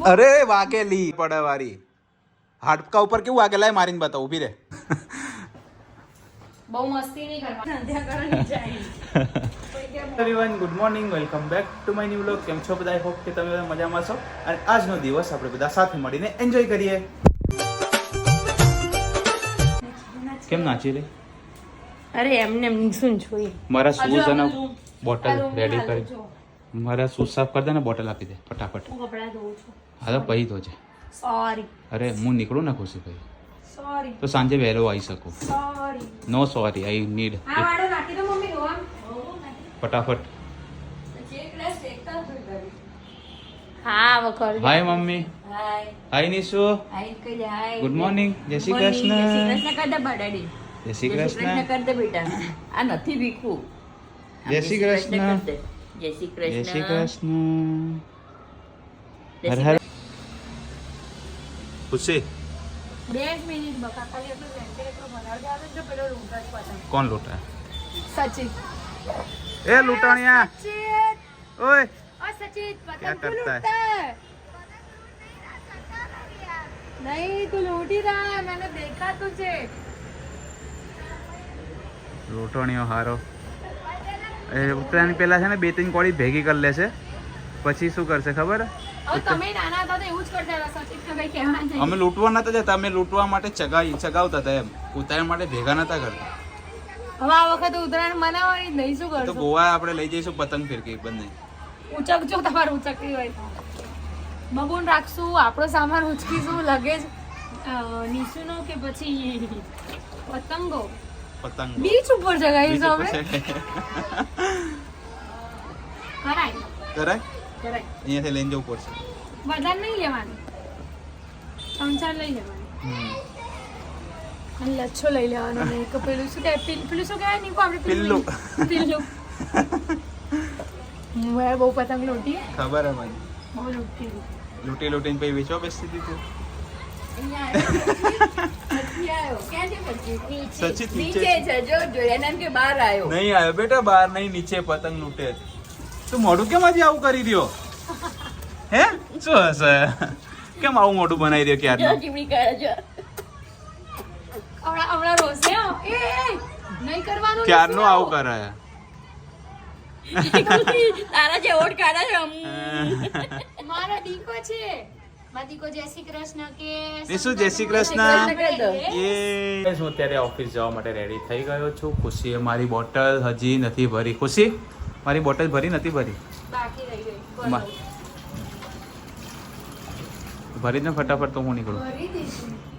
અરે વાગેલી પડે વારી હાડકા ઉપર કેવું વાગેલા એ મારીને બતાવ ઊભી રે બહુ મસ્તી નહીં કરવાની. Everyone good morning welcome back to my new blog કેમ છો બધા? હોપ કે તમે બધા મજામાં છો. અને આજનો દિવસ આપણે બધા સાથે મળીને એન્જોય કરીએ. કેમ નાચી રે અરે એમને એમ શું જોઈએ? મારા શૂઝ અને બોટલ રેડી કરી. જો. મારા શૂઝ સાફ કરી દે ને બોટલ આપી દે ફટાફટ. હું કપડાં ધોઉં છું. હા તો પહી ધોજે સોરી અરે હું નીકળું ને ખુશી ભાઈ. સોરી તો સાંજે વહેલો આવી શકું. Sorry no sorry I need હા વાડો નાખી દો મમ્મી રોવા ફટાફટ. હા વખર hi mummy. Hi hi Nishu હાય કહી હાય ગુડ મોર્નિંગ જય શ્રી કૃષ્ણ જય શ્રી કૃષ્ણ. કર દે બડાડી. જય શ્રી કૃષ્ણ. કૃષ્ણ કર દે બેટા. આ નથી ભીખું. જય શ્રી કૃષ્ણ. જય શ્રી કૃષ્ણ જય શ્રી કૃષ્ણ હર કોણ લૂંટા? સચિન. એ લૂંટાણિયા. ઓય. ઓ સચિન પતંગ તું નહીં તું લૂંટી રહ્યા મને દેખાતું છે. લૂંટણીઓ હારો. ઉત્તરાયણ પહેલાં છે ને બે ત્રણ કોળી ભેગી કરી લેશે. પછી શું કરશે ખબર? और તમે નાના હતા તો એવું જ કરતા હતા સચિન ને કઈ કહેવા નહીં અમે લૂંટવા નતા જતા અમે લૂંટવા માટે ચગાવી ચગાવતા હતા એમ. ઉત્તરાયણ માટે ભેગા નતા કરતા. હવે આ વખતે ઉત્તરાયણ મનાવવાની જ નહીં શું તો કરશો? ગોવા આપણે લઈ જઈશું પતંગ ફિરકી બંને. ઉચકજો તમારું ઉચકવી હોય તો. બબૂન રાખશું આપણો સામાન ઉચકીશું લગેજ નીચુનો કે પછી પતંગો? પતંગ. બીચ ઉપર જગાવીશું છે આપણે કરાય. કરાય? કરાય. અહીંયાથી લઈને જવું પડશે. બધા નહીં લેવાનું. ત્રણ ચાર લઈ લેવાનું. લચ્છો લઈ લેવાનો ને પેલું શું કહેવાય? પેલું શું કહેવાય? નહીં આપણે પેલું પેલું મેં બહુ પતંગ લૂંટી ખબર હે મને. બહુ લૂંટી લૂંટી લૂંટીને પછી વેચવા બેસતી હતી તું. નહીં આવ્યો. બેટા બહાર નહીં નીચે પતંગ લૂંટે. તું મોઢું કેમ આજે આવું કરી દ્યો? હે? શું હશે? કેમ આવું મોઢું બનાવી દો જો ક્યારનું ચીમડી કરે જો. હમણાં હમણાં રોશે હો. એ એ, નહીં કરવાનું ક્યારનું નીચે આવું. કરે તારા જે ઓટ કાઢે છે હમ. દીકો છે. હું અત્યારે ઓફિસ જવા માટે રેડી થઈ ગયો છું. ખુશીએ મારી બોટલ હજી નથી ભરી. ખુશી મારી બોટલ ભરી નથી ભરી? બાકી રહી ગઈ. બા- ભરી જ ને ફટાફટ તો હું નીકળું. ભરી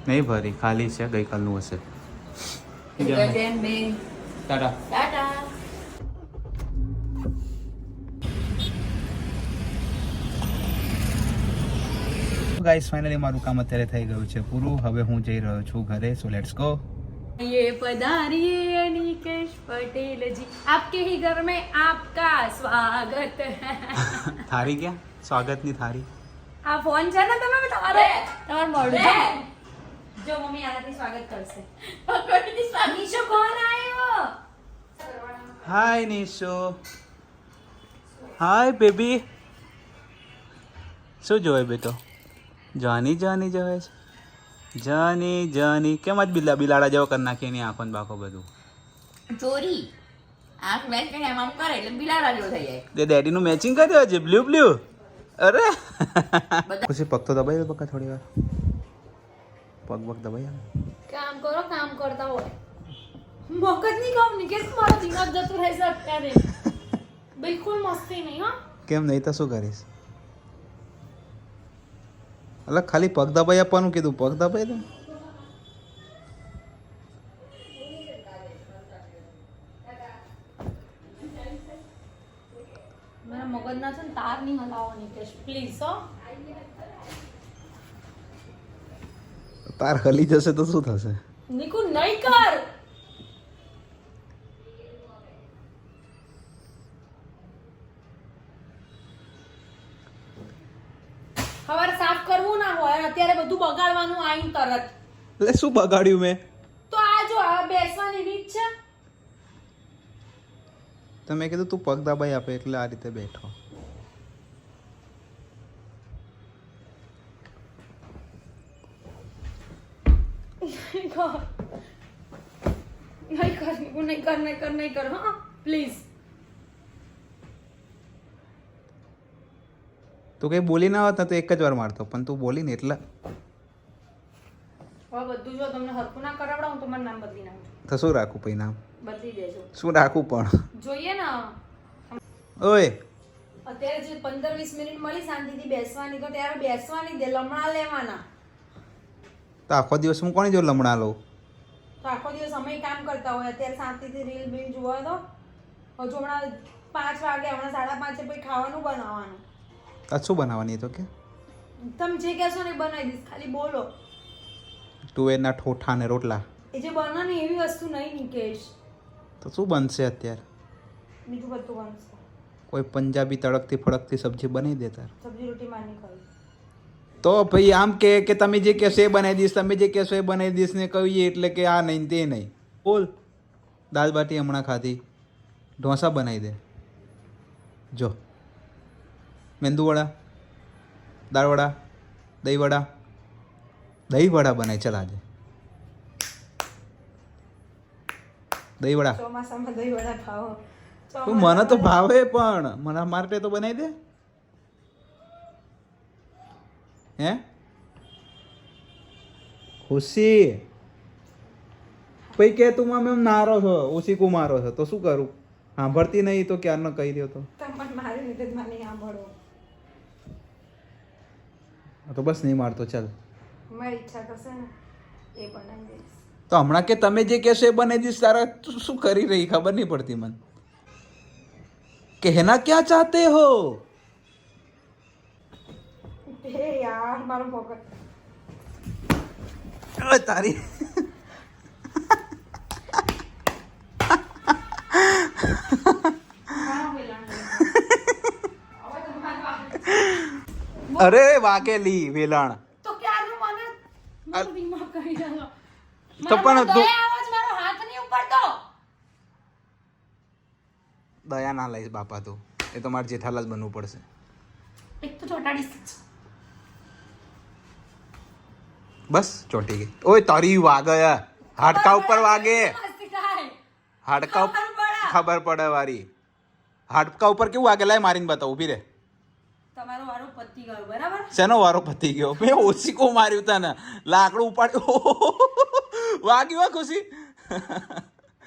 નહીં ભરી ખાલી છે ગઈકાલનું હશે. ટાટા. ટાટા ગાઈસ ફાઇનલી મારું કામ અત્યારે થઈ ગયું છે પૂરું હવે હું જઈ રહ્યો છું ઘરે સો લેટ્સ ગો ये पधारिए निकेश पटेल जी आपके ही घर में आपका स्वागत है થારી ક્યાં સ્વાગતની થારી આ ફોન છે ને તમે તમારે તમારે મોડું છે જો મમ્મી આનાથી સ્વાગત કરશે પકડની સ્વામી નીશો કોણ આયો હાય નિશો હાય બેબી શું જોવે બેટો જાની જાની જવે છે. જાની જાની કેમ જ બિલા બિલાડા જેવો કરી નાખી એની આંખો ને બાખો બધું? ચોરી. આંખ મેચ કરીને આમ આમ કરે એટલે બિલાડા જેવો થઈ જાય. તે ડેડીનું મેચિંગ કર્યો છે બ્લુ બ્લુ અરે. પછી પગ તો દબાઈ પગ થોડી વાર. પગ પગ દબાઈ કામ કરો કામ કરતા હોય. મગજ નહીં કામ નિકેશ મારો દિમાગ જતું રહેશે અત્યારે? બિલકુલ મસ્તી નહીં હા. કેમ નહીં તો શું કરીશ? એટલે ખાલી પગ દબાઈ આપવાનું કીધું. પગ દબાઈ દે. મારા મગજના છે ને તાર નહીં હલાવો નિકેશ પ્લીઝ હો. તાર હલી જશે તો શું થશે? નિકુ નહીં કર. બગાડવાનું આઈન તરત. એટલે શું બગાડ્યું મેં? તો આ જો આ બેસવાની રીત છે. તમે કીધું તું પગ દબાઈ આપે એટલે આ રીતે બેઠો. નહીં કર. નહીં કર નહીં કર નહીં કર પ્લીઝ. તું કંઈ બોલી ના હોત તો એક જ વાર મારતો પણ તું બોલી ને એટલે બધું જો તમને હરખું ના કરાવડાવું તો મારું નામ બદલી નાખજો. તો શું રાખું પછી નામ? બદલી દેજો. શું રાખું પણ? જોઈએ ને. ઓય. અત્યારે જે પંદર વીસ મિનિટ મળી શાંતિથી બેસવાની તો ત્યારે બેસવાની દે લમણા લેવાના. તો આખો દિવસ હું કોની જો લમણા લઉં? તો આખો દિવસ અમે કામ કરતા હોય અત્યારે શાંતિથી રીલ બીલ જોવા તો. હજુ હમણાં પાંચ વાગે હમણાં સાડા પાંચે પછી ખાવાનું બનાવવાનું. શું બનાવવાની તો કે? તમે જે કહેશો ને બનાવી દઈશ ખાલી બોલો. તુવેરના ઠોઠા ને રોટલા. એ જે બનાવવાની એવી વસ્તુ નહીં નિકેશ. તો શું બનશે અત્યારે? બીજું બધું બનશે. કોઈ પંજાબી તડકતી ફડકતી સબ્જી બનાવી દે તાર? સબ્જી રોટી માની ખાવી તો ભાઈ આમ કે કે તમે જે કહેશો એ બનાવી દઈશ તમે જે કહેશો એ બનાવી દઈશ ને કહીએ એટલે કે આ નહીં તે નહીં. બોલ. દાલ બાટી હમણાં ખાધી. ઢોસા બનાવી દે. જો. મેંદુવડા દાળવડા દહીંવડા દહીંવડા બને ચાલ આજે. દહીંવડા. ચોમાસામાં દહીં વડા ખાઓ મને તો ભાવે પણ. મને માટે તો બનાવી દે. હે? ખુશી પછી કે તું મામે એમ નારો છો ઓછી કુમારો છો. તો શું કરું? સાંભળતી નહીં તો ક્યારનો કહી દો તો. તો બસ નહીં મારતો ચાલ. મારી ઈચ્છા થશે ને એ બનાવી દઈશ તો હમણાં કે તમે જે કહેશો એ બનાવી દઈશ તારા તું શું કરી રહી ખબર નહીં પડતી મને. કહેના ક્યાં ચાહતે હો? યાર મારો પોકેટ તારી. અરે વાકેલી વેલાણ તો ક્યારનું મને મારું દિમાગ કરી રહ્યો તો પણ દયા ના લઈશ બાપા તું. એ તો મારે જેઠાલાલ બનવું પડશે. એક તો ચોટાડીશ બસ ચોંટી ગઈ. ઓય તારી વાગે. હાડકા ઉપર વાગે. હાડકા ઉપર ખબર પડે. વારી. હાડકા ઉપર કેવું વાગે? લાય મારીને બતાવ ઊભી રે. પતી ગયો બરાબર? શેનો વારો પતી ગયો? મેં ઓછીકો માર્યું તને. લાકડું ઉપાડ્યું. વાગ્યું હો ખુશી?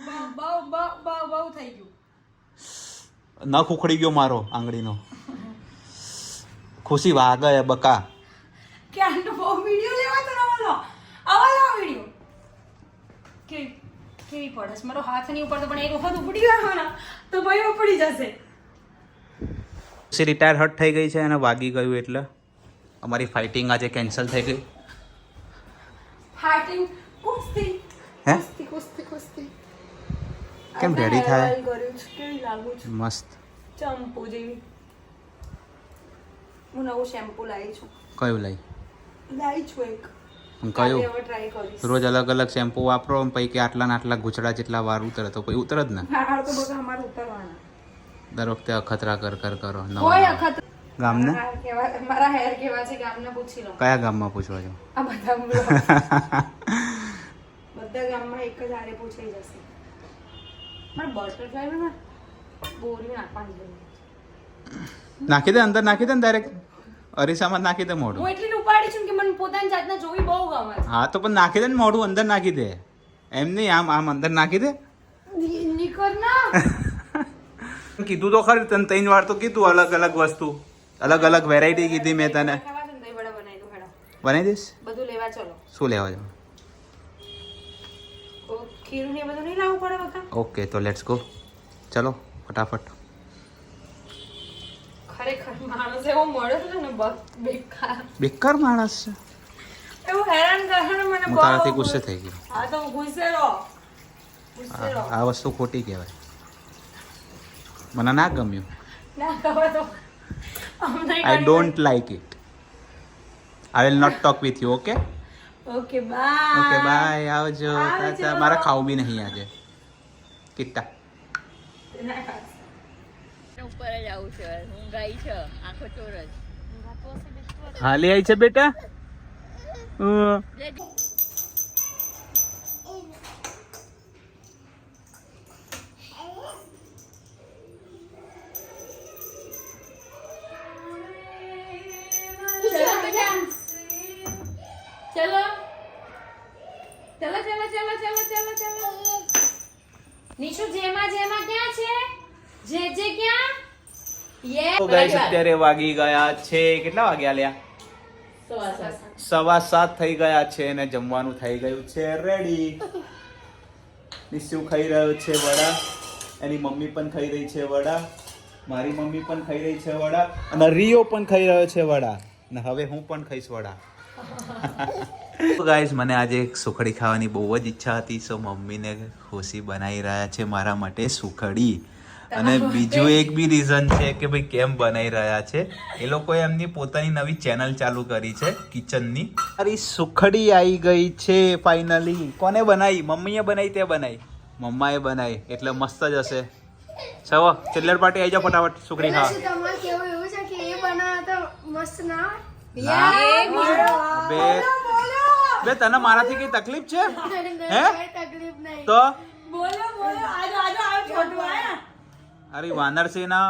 બહુ બહુ બહુ બહુ બહુ થઈ ગયું. નખ ઉખડી ગયો મારો આંગળીનો. ખુશી વાગે બકા. ક્યારનો બહુ વીડિયો લેવા તો નવો આવા લો વીડિયો કે કેવી પડે મારો હાથ નહીં ઉપડતો પણ એક વખત ઉપડી ગયો ને તો ભાઈ ઉપડી જશે. ખુશી રિટાયર હટ થઈ ગઈ છે અને વાગી ગયું એટલે અમારી ફાઇટિંગ આજે કેન્સલ થઈ ગઈ. હે? કેમ રેડી થાય? મસ્ત. ચંપુ જેવી. હું નવું શેમ્પુ લાવી છું. કયું લઈ? લાવી છું એક. કયું? રોજ અલગ અલગ શેમ્પુ વાપરો પૈકી પછી આટલા ને આટલા ગુચડા જેટલા વાર ઉતરે તો પછી ઉતરે જ ને હાર તો બધા અમારે ઉતરવાના દર વખતે અખતરા કર કર કરો. કોઈ અખત ગામને? મારા હેર કેવા છે? ગામને પૂછી લો. કયા ગામમાં પૂછવા છો? આ બધા બધા ગામમાં એક જ હારે પૂછાઈ જશે. મારે બટરફ્લાય ને બોરી નાખવાની નાખી દે અંદર નાખી દે ને ડાયરેક્ટ અરીસામાં નાખી દે મોઢું. હું એટલી ઉપાડી છું કે મને પોતાની જાતને જોવી બહુ ગમે છે. હા તો પણ નાખી દે ને મોઢું અંદર નાખી દે. એમ નહીં આમ આમ અંદર નાખી દે. નીકળ કીધું તો ખરી તને ત્રણ વાર તો કીધું અલગ અલગ વસ્તુ. અલગ અલગ વેરાયટી કીધી મેં તને. બનાવી દઈશ? બધું લેવા ચલો. શું લેવા જાવ તો ખીરું ને એ બધું નહીં લાવવું પડે બકા ઓકે તો લેટ્સ ગો ચલો ફટાફટ. બેકાર. માણસ છે. હું તારાથી ગુસ્સે થઈ ગયો. આ વસ્તુ ખોટી કહેવાય. મને ના ગમ્યું. I don't like it I will not talk with you okay okay bye okay bye આવજો. આવજો. તાતા મારા ખાવું બી નહીં આજે. કિટ્ટા. ઉપર જ આવું છે હું ગાઈ છે. આખો ચોર જ. હાલી આવી છે બેટા. નિશુ જેમાં જેમાં ક્યાં છે? જે જે ક્યાં? યે તો ગાઈસ અત્યારે વાગી ગયા છે કેટલા વાગ્યા લ્યા? સવા સાત. થઈ ગયા છે અને જમવાનું થઈ ગયું છે રેડી નિશુ ખાઈ રહ્યો છે વડા. એની મમ્મી પણ ખાઈ રહી છે વડા. મારી મમ્મી પણ ખાઈ રહી છે વડા. અને રિયો પણ ખાઈ રહ્યો છે વડા. અને હવે હું પણ ખાઈશ વડા. ગાઈસ મને આજે સુખડી ખાવાની બહુ જ ઈચ્છા હતી સો મમ્મીને ખુશી બનાવી રહ્યા છે મારા માટે સુખડી. અને બીજું એક બી રીઝન છે કે ભાઈ કેમ બનાવી રહ્યા છે. એ લોકોએ એમની પોતાની નવી ચેનલ ચાલુ કરી છે કિચનની. મારી સુખડી આવી ગઈ છે ફાઇનલી કોને બનાવી? મમ્મીએ બનાવી તે બનાવી. મમ્માએ બનાવી એટલે મસ્ત જ હશે. ચલો ચિલ્લર પાર્ટી આવી જાઓ ફટાફટ સુખડી ખાવા. મસ્ત ના બે બે તને મારાથી કઈ તકલીફ છે? હે? તકલીફ નહીં. તો? બોલો બોલો. આજો આજો આ છોટું આયા અરે વાનર સેના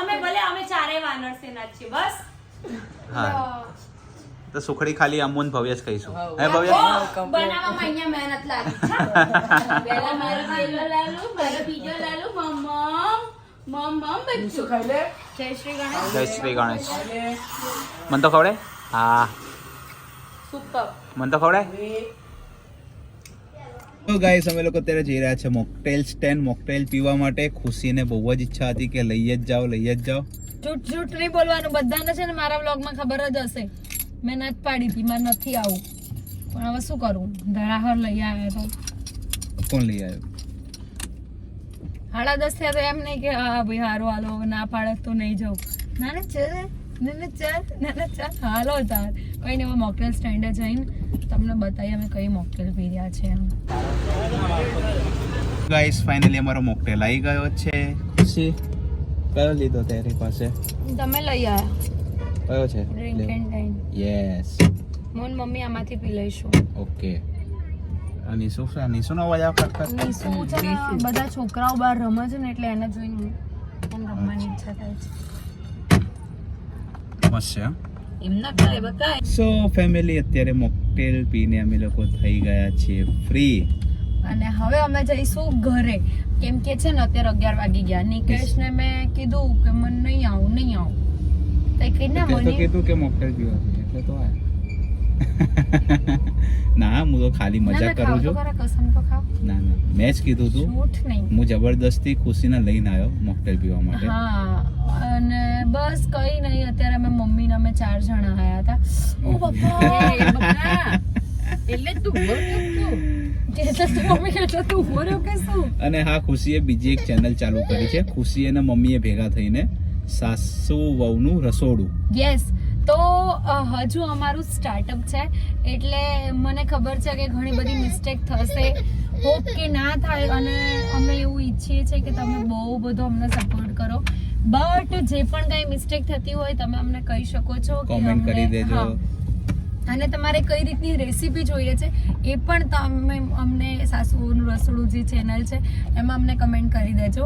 અમે ભલે અમે ચારે વાનર સેના છીએ. બસ. હા. તો સુખડી ખાલી અમુન ભવ્ય જ કહીશું. હે ભવ્ય? બનાવવામાં અહીંયા મહેનત લાગી. છે. પહેલા મારો પહેલો લાલુ મારો બીજો લાલુ મમ્મ મમ બચ્ચું જય શ્રી ગણેશ. જય શ્રી ગણેશ. મન તો ખવડે હા. સુપર મન તો ખવડાય તો ગાઈસ અમે લોકો અત્યારે જઈ રહ્યા છે મોકટેલ સ્ટેન્ડ મોકટેલ પીવા માટે. ખુશીને બહુ જ ઈચ્છા હતી કે લઈ જ જાઓ લઈ જ જાઓ. જૂઠ જૂઠ નહીં બોલવાનું. બધાને છે ને મારા વ્લોગમાં ખબર જ હશે. મેં ના જ પાડી હતી મારે નથી આવું. પણ હવે શું કરું? ધરાહર લઈ આવ્યો તો. કોણ લઈ આવ્યો? સાડા દસ થયા તો એમ નહીં કે હા ભાઈ સારું હાલો ના પાડે તો નહીં જાઉં. ના છે. ના ના ચાલ ના ના ચાલ હાલો તાર કંઈ નહીં હવે મોકટેલ સ્ટેન્ડે જઈને તમને બતાવીએ અમે કઈ મોકટેલ પી રહ્યા છે એમ. ગાઈસ ફાઇનલી અમારો મોકટેલ આવી ગયો છે. ખુશી. કયો લીધો તારી પાસે? તમે લઈ આવ્યા કયો છે? Drink and time yes Mon mummy આમાંથી પી લઈશું. ઓકે. અને શું છે? નિશુનો અવાજ આ નિશુ છે બધા છોકરાઓ બહાર રમે છે ને એટલે એને જોઈને રમવાની ઈચ્છા થાય છે. મસ્ત છે સો ફેમિલી અત્યારે મોકટેલ પીને અમે લોકો થઈ ગયા છીએ ફ્રી અને હવે અમે જઈશું ઘરે. કેમ કે છે ને અત્યારે અગિયાર વાગી ગયા. નિકેશને મેં કીધું કે મને નહીં આવું નહીં આવું. તો ના કીધું કે મોકટેલ પીવા એટલે તો આ ના હું તો ખાલી મજાક કરું છું. ના ના મેં જ કીધું તું હું જબરદસ્તી ખુશીને લઈને આવ્યો મોકટેલ પીવા માટે. અને બસ કઈ નહીં અત્યારે અમે મમ્મી ને અમે ચાર જણા આયા હતા. ઓ બાપા એટલે તું અને હા ખુશીએ બીજી એક ચેનલ ચાલુ કરી છે. ખુશી અને મમ્મીએ ભેગા થઈને સાસુ વહુનું રસોડું. યસ તો હજુ અમારું સ્ટાર્ટઅપ છે. એટલે મને ખબર છે કે ઘણી બધી મિસ્ટેક થશે. હોપ કે ના થાય અને અમે એવું ઈચ્છીએ છીએ કે તમે બહુ બધો અમને સપોર્ટ કરો. બટ જે પણ કાંઈ મિસ્ટેક થતી હોય તમે અમને કહી શકો છો કે કોમેન્ટ કરી દેજો. હા. અને તમારે કઈ રીતની રેસીપી જોઈએ છે એ પણ તમે અમને સાસુઓનું રસોડું જે ચેનલ છે એમાં અમને કમેન્ટ કરી દેજો.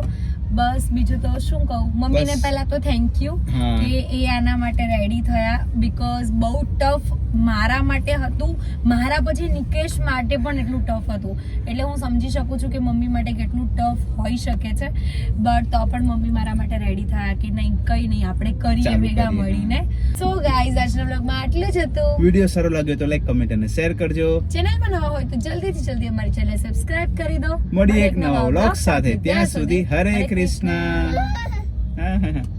બસ બીજું તો શું કહું? મમ્મીને. પહેલા તો થેન્ક યુ. કે એ આના માટે રેડી થયા બીકોઝ બહુ ટફ મારા માટે હતું. મારા પછી નિકેશ માટે પણ એટલું ટફ હતું. એટલે હું સમજી શકું છું કે મમ્મી માટે કેટલું ટફ હોઈ શકે છે. બટ તો પણ મમ્મી મારા માટે રેડી થયા કે નહીં કઈ નહીં આપણે કરીએ ભેગા મળીને. સો ગાઈઝ આજના બ્લોગમાં આટલું જ હતું. વીડિયો સારો લાગ્યો તો લાઈક કમેન્ટ અને શેર કરજો. ચેનલમાં નવા હોય તો જલ્દીથી જલ્દી અમારી ચેનલ સબસ્ક્રાઇબ કરી દો. મળીએ એક નવા વ્લોગ સાથે. ત્યાં સુધી હરે કૃષ્ણ. હા, હા, હા.